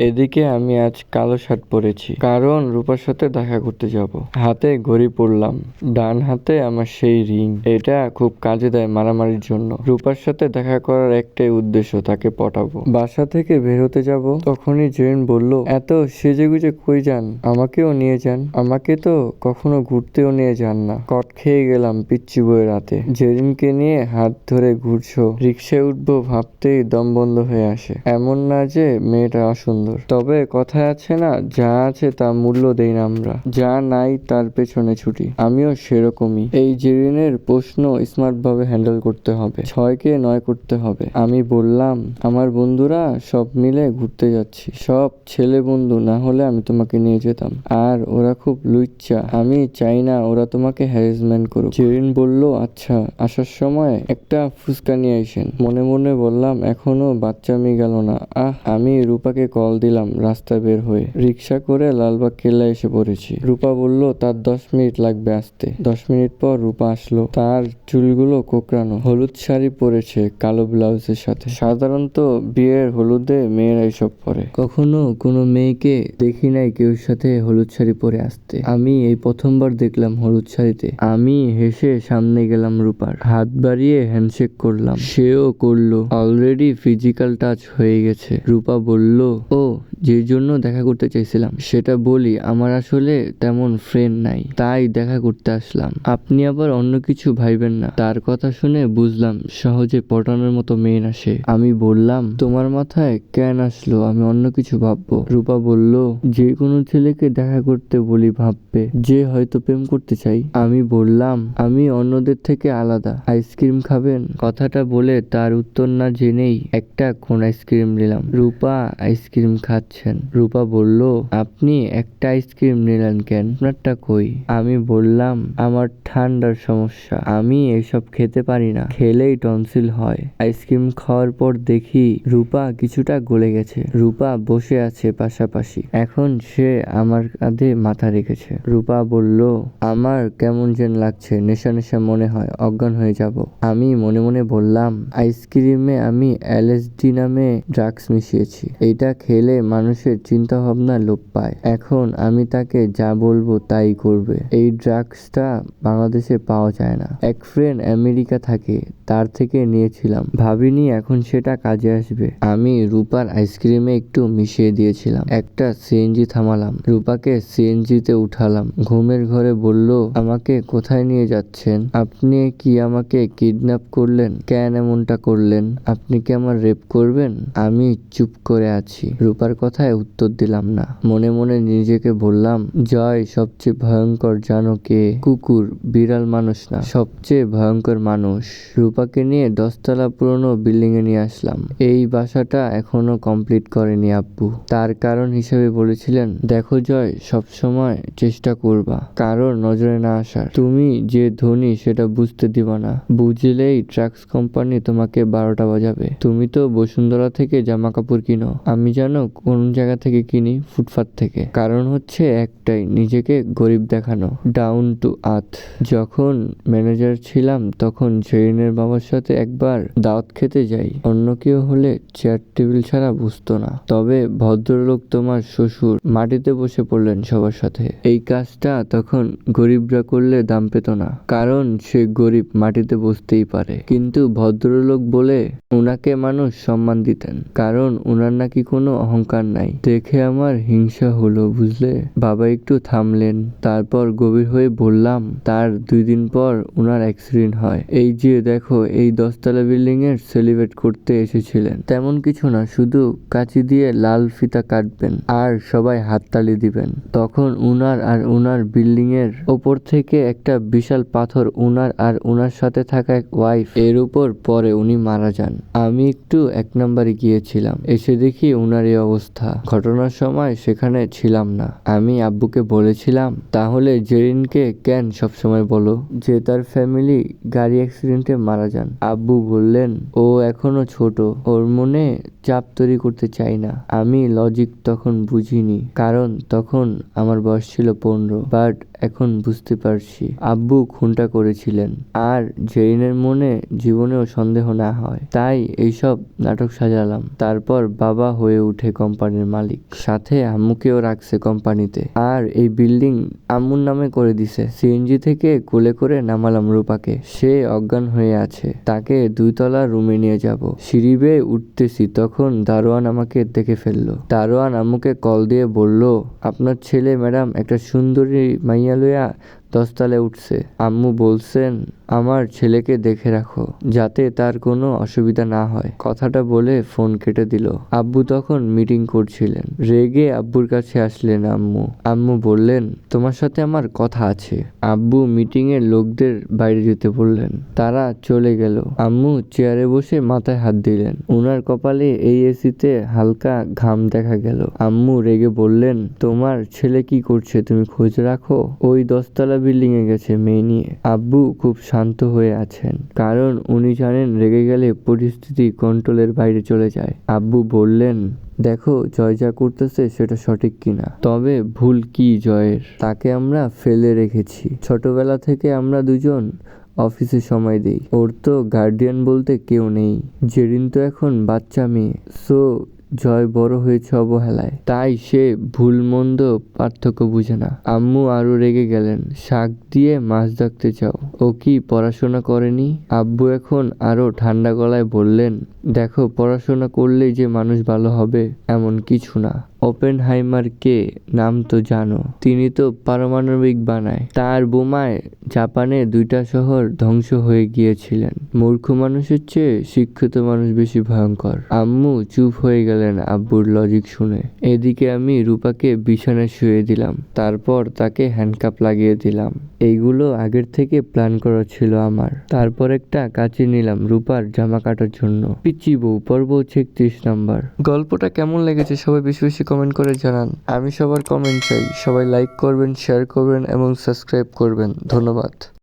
এদিকে আমি আজ কালো শার্ট পরেছি। কারণ রূপার সাথে দেখা করতে যাব। হাতে ঘড়ি পরলাম। ডান হাতে আমার সেই রিং। এটা খুব কাজে দেয় মারামারির জন্য। রূপার সাথে দেখা করার একটাই উদ্দেশ্য তাকে পটাবো। বাসা থেকে বের হতে যাব। তখনই জেন বলল, এত সেজে গুজে কই যান? আমাকেও নিয়ে যান। আমাকে তো কখনো ঘুরতেও নিয়ে যান না। কট খেয়ে গেলাম পিচ্ছি বইয়ের রাতে জেরিনকে নিয়ে হাত ধরে ঘুরছো। রিক্সায় উঠবো ভাবতেই দম বন্ধ হয়ে আসে। এমন না যে মেয়েটা অসুন্দর তবে কথায় আছে না, যা আছে তা মূল্য দেই না আমরা। যা নাই তার পেছনে ছুটি। আমিও সেরকমই। এই জেরিনের প্রশ্ন স্মার্ট ভাবে হ্যান্ডেল করতে হবে। ছয়কে নয় করতে হবে। আমি বললাম, আমার বন্ধুরা, সব মিলে ঘুরতে যাচ্ছি। সব ছেলে বন্ধু, না হলে আমি তোমাকে নিয়ে যেতাম। আর ওরা খুব লুচ্চা। আমি চাই না ওরা তোমাকে হ্যারাসমেন্ট করুক। জেরিন বলল আচ্ছা আসার সময় একটা ফুচকা নিয়ে আসেন। মনে মনে বললাম, এখনও বাচ্চামি গেল না। আহ, আমি রূপাকে কল দিলাম রাস্তা বের হয়ে। রিক্সা করে লালবাগ কেল্লা এসে পড়েছি। রূপা বলল, তার দশ মিনিট লাগবে আসতে। দশ মিনিট পর রূপা আসলো। তার চুলগুলো কোকড়ানো। হলুদ শাড়ি পরেছে কালো ব্লাউজের সাথে। সাধারণত বিয়ের হলুদে মেয়েরা এসব পরে। কখনো কোনো মেয়েকে দেখি নাই কেউ সাথে হলুদ শাড়ি পরে আসতে। আমি এই প্রথমবার দেখলাম হলুদ শাড়িতে। আমি হেসে সামনে গেলাম রূপার। হাত বাড়িয়ে হ্যান্ডশেক করলাম। সেও করল। অলরেডি ফিজিক্যাল টাচ হয়ে গেছে। রূপা বলল, ও যে জন্য দেখা করতে চাইছিলাম, সেটা বলি, আমার আসলে তেমন ফ্রেন্ড নাই, তাই দেখা করতে আসলাম। আপনি আবার অন্য কিছু ভাইবেন না। তার কথা শুনে বুঝলাম, সহজে পটানোর মতো মেয়ে না সে। আমি বললাম, তোমার মাথায় কেন আসলো? আমি অন্য কিছু ভাববো। রূপা বলল, যে কোনো ছেলেকে দেখা করতে বলি ভাববে, যে হয়তো প্রেম করতে চাই। আমি বললাম, আমি অন্যদের থেকে আলাদা। আইসক্রিম খাবেন? কথাটা বলে তার উত্তর না জেনেই একটা কোন আইসক্রিম নিলাম। রূপা, আইসক্রিম খাচ্ছেন। রূপা বলল, আপনি একটা আইসক্রিম নিলেন কেন? আপনারটা কই? আমি বললাম, আমার ঠান্ডার সমস্যা। আমি এসব খেতে পারি না। খেলেই টনসিল হয়। আইসক্রিম খাওয়ার পর দেখি রূপা কিছুটা গলে গেছে। রূপা বসে আছে পাশাপাশি। এখন সে আমার কাঁধে মাথা রেখেছে। রূপা বলল, আমার কেমন যেন লাগছে। নেশা নেশা মনে হয়। অজ্ঞান হয়ে যাব। আমি মনে মনে বললাম, আইসক্রিমে আমি এলএসডি নামে ড্রাগস মিশিয়েছি। এটা খেলে মানুষের চিন্তা ভাবনা লোপ পায়। এখন আমি তাকে যা বলব তাই করবে। এই ড্রাগসটা বাংলাদেশে পাওয়া যায় না। এক ফ্রেন্ড আমেরিকা থাকে, তার থেকে নিয়েছিলাম। ভাবিনি এখন সেটা কাজে আসবে। আমি রূপার আইসক্রিমে একটু মিশিয়ে দিয়েছিলাম। একটা সিএনজি থামালাম। রূপাকে সিএনজিতে উঠালাম। ঘুমের ঘরে বলল, আমাকে কোথায় নিয়ে যাচ্ছেন? আপনি কি আমাকে কিডন্যাপ করলেন? কেন এমনটা করলেন? আপনি কি আমার রেপ করবেন? আমি চুপ করে আছি। রূপার কথায় উত্তর দিলাম না। মনে মনে নিজেকে বললাম, জয় সবচেয়ে ভয়ঙ্কর জানো কে? কুকুর, বিড়াল মানুষ না, সবচেয়ে ভয়ঙ্কর মানুষ। রূপাকে নিয়ে দশতলা পুরনো বিল্ডিং এ নিয়ে আসলাম। এই বাসাটা এখনও কমপ্লিট করেনি আব্বু। তার কারণ হিসেবে বলেছিলেন, দেখো জয়, সবসময় চেষ্টা করবা, কারোর নজরে না আসার। তুমি যে ধনী, সেটা বুঝতে দিবা না। বুঝলেই ট্রাক্স কোম্পানি তোমাকে বারোটা বাজাবে। তুমি তো বসুন্ধরা থেকে জামা কাপড় কিনো। আমি জানো কোন জায়গা থেকে কিনি ফুটপাত থেকে। কারণ হচ্ছে একটাই, নিজেকে গরিব দেখানো ডাউন টু আর্থ যখন ম্যানেজার ছিলাম, তখন জেরিনের বাবার সাথে একবার দাওয়াত খেতে যাই। অন্য কেউ হলে চেয়ার টেবিল ছাড়া বুঝতো না। তবে ভদ্রলোক তোমার শ্বশুর মাটিতে বসে পড়লেন সবার সাথে। এই কাজটা তখন গরিবরা করলে দাম পেত না। কারণ সে গরিব মাটিতে বসতেই পারে। কিন্তু ভদ্রলোক বলে, উনাকে মানুষ সম্মান দিতেন। কারণ উনার নাকি কোনো অহংকার নাই। দেখে আমার হিংসা হলো, বুঝলে? বাবা একটু থামলেন, তারপর গভীর হয়ে বললাম, তার দুই দিন পর উনার অ্যাক্সিডেন্ট হয়। এই যে দেখো, এই দশতলা বিল্ডিং এর সেলিব্রেট করতে এসেছিলেন। তেমন কিছু না, শুধু কাঁচি দিয়ে লাল ফিতা কাটবেন আর সবাই হাততালি দিবেন। তখন উনার আর উনার বিল্ডিং এর ওপর থেকে একটা বিশাল পাথর উনার আর উনার সাথে থাকা এক ওয়াইফ এর উপর পরে উনি মারা যান। আমি একটু এক নম্বরে গিয়েছিলাম, এসে দেখি উনার এই অবস্থা। ঘটনার সময় সেখানে ছিলাম না। আমি আব্বুকে বলেছিলাম, তাহলে জেরিনকে কেন সবসময় বলো যে তার ফ্যামিলি গাড়ি অ্যাক্সিডেন্টে মারা যান? আব্বু বললেন, ও এখনও ছোট, ওর মনে চাপ তৈরি করতে চাই না। আমি লজিক তখন বুঝিনি, কারণ তখন আমার বয়স ছিল পনেরো বাট এখন বুঝতে পারছি। আব্বু খুনটা করেছিলেন। আর জেরিনের মনে জীবনেও সন্দেহ না হয়। তাই এইসব নাটক সাজালাম। তারপর বাবা হয়ে উঠে কোম্পানির মালিক। সাথে আম্মুকেও রাখছে কোম্পানিতে। আর এই বিল্ডিং আম্মুর নামে করে দিছে। সিএনজি থেকে কোলে করে নামালাম রূপাকে। সে অজ্ঞান হয়ে আছে। তাকে দুইতলা রুমে নিয়ে যাব। সিঁড়ি বেয়ে উঠতেছি। তখন দারোয়ান আমাকে দেখে ফেলল। দারোয়ান আম্মুকে কল দিয়ে বলল, আপনার ছেলে ম্যাডাম একটা সুন্দরী মাইয়া อย่ দশতলায় উঠছে। আম্মু বলছেন, আমার ছেলেকে দেখে রাখো, যাতে তার কোনো অসুবিধা না হয়। কথাটা বলে ফোন কেটে দিল। আব্বু তখন মিটিং করছিলেন। রেগে আব্বুর কাছে আসলেন আম্মু। আম্মু বললেন, তোমার সাথে আমার কথা আছে। আব্বু মিটিং এর লোকদের বাইরে যেতে বললেন। তারা চলে গেল। আম্মু চেয়ারে বসে মাথায় হাত দিলেন। উনার কপালে এই এসিতে হালকা ঘাম দেখা গেল। আম্মু রেগে বললেন, তোমার ছেলে কি করছে তুমি খোঁজ রাখো? ওই দশতলা বিল্ডিং এ গেছে। মেয়ে নিয়ে আব্বু খুব শান্ত হয়ে আছেন। কারণ উনি জানেন রেগে গেলে পরিস্থিতি কন্ট্রোলের বাইরে চলে যায়। আব্বু বললেন, দেখো, জয় যা করতেছে সেটা সঠিক কিনা। তবে ভুল কি জয়ের? তাকে আমরা ফেলে রেখেছি। ছোটবেলা থেকে আমরা দুজন অফিসে সময় দিই। ওর তো গার্ডিয়ান বলতে কেউ নেই। জেরিন তো এখন বাচ্চা মেয়ে। সো জয় বড় হয়েছে অবহেলায়। তাই সে ভুল মন্দ পার্থক্য বুঝে না। আম্মু আরও রেগে গেলেন, শাক দিয়ে মাছ ডাকতে চাও। ও কি পড়াশোনা করেনি? আব্বু এখন আরও ঠান্ডা গলায় বললেন, দেখো, পড়াশোনা করলেই যে মানুষ ভালো হবে, এমন কিছু না। ওপেন কে নাম তো জানো। তিনি তো পারমাণবিক বানায়। তার বোমায় জাপানে দুইটা শহর ধ্বংস হয়ে গিয়েছিলেন। মূর্খ মানুষের চেয়ে শিক্ষিত মানুষ বেশি ভয়ঙ্কর। আম্মু চুপ হয়ে গেলেন আব্বুর লজিক শুনে। এদিকে আমি রূপাকে বিছানায় শুয়ে দিলাম। তারপর তাকে হ্যান্ডকাপ লাগিয়ে দিলাম। এইগুলো আগের থেকে প্ল্যান করা ছিল আমার। তারপর একটা কাঁচি নিলাম রূপার জামা কাটার জন্য। পিচি বউ, পর্ব হচ্ছে একত্রিশ নাম্বার। গল্পটা কেমন লেগেছে সবাই বেশি বেশি কমেন্ট করে জানান। আমি সবার কমেন্ট চাই। সবাই লাইক করবেন শেয়ার করবেন এবং সাবস্ক্রাইব করবেন। ধন্যবাদ।